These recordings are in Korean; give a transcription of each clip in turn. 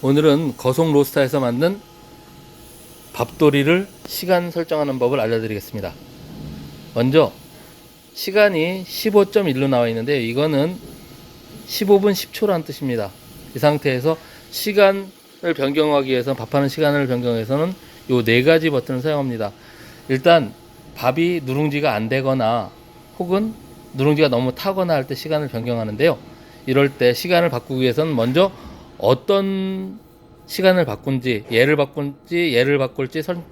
오늘은 거속 로스타에서 만든 밥도리를 시간 설정하는 법을 알려드리겠습니다. 먼저 시간이 15.1로 나와 있는데 이거는 15분 10초라는 뜻입니다. 이 상태에서 시간을 변경하기 위해서 밥하는 시간을 변경해서는 요 네 가지 버튼을 사용합니다. 일단 밥이 누룽지가 안 되거나 혹은 누룽지가 너무 타거나 할 때 시간을 변경하는데요. 이럴 때 시간을 바꾸기 위해서는 먼저 어떤 시간을 바꾼지 얘를 바꿀지 얘를 바꿀지 선,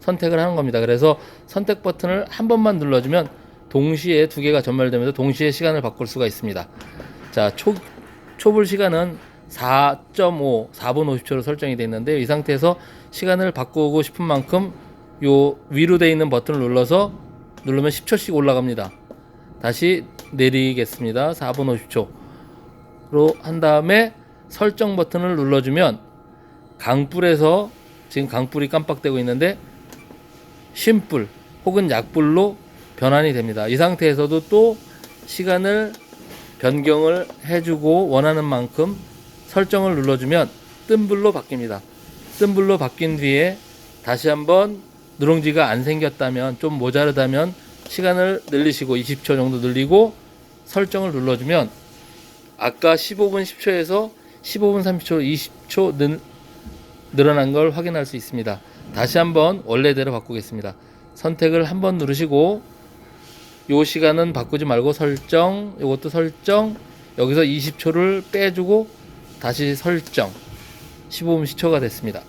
선택을 하는 겁니다. 그래서 선택 버튼을 한 번만 눌러주면 동시에 두 개가 전멸되면서 동시에 시간을 바꿀 수가 있습니다. 자, 초, 초불 시간은 4.5, 4분 50초로 설정이 되어 있는데 이 상태에서 시간을 바꾸고 싶은 만큼 요 위로 되어 있는 버튼을 눌러서 누르면 10초씩 올라갑니다. 다시 내리겠습니다. 4분 50초로 한 다음에 설정 버튼을 눌러주면 강불에서 지금 강불이 깜빡되고 있는데 쉰불 혹은 약불로 변환이 됩니다. 이 상태에서도 또 시간을 변경을 해주고 원하는 만큼 설정을 눌러주면 뜬 불로 바뀝니다. 뜬 불로 바뀐 뒤에 다시 한번 누룽지가 안 생겼다면 좀 모자르다면 시간을 늘리시고 20초 정도 늘리고 설정을 눌러주면 아까 15분 10초에서 15분 30초 20초 늘, 늘어난 걸 확인할 수 있습니다. 다시 한번 원래대로 바꾸겠습니다. 선택을 한번 누르시고 요 시간은 바꾸지 말고 설정, 요것도 설정, 여기서 20초를 빼주고 다시 설정. 15분 10초가 됐습니다.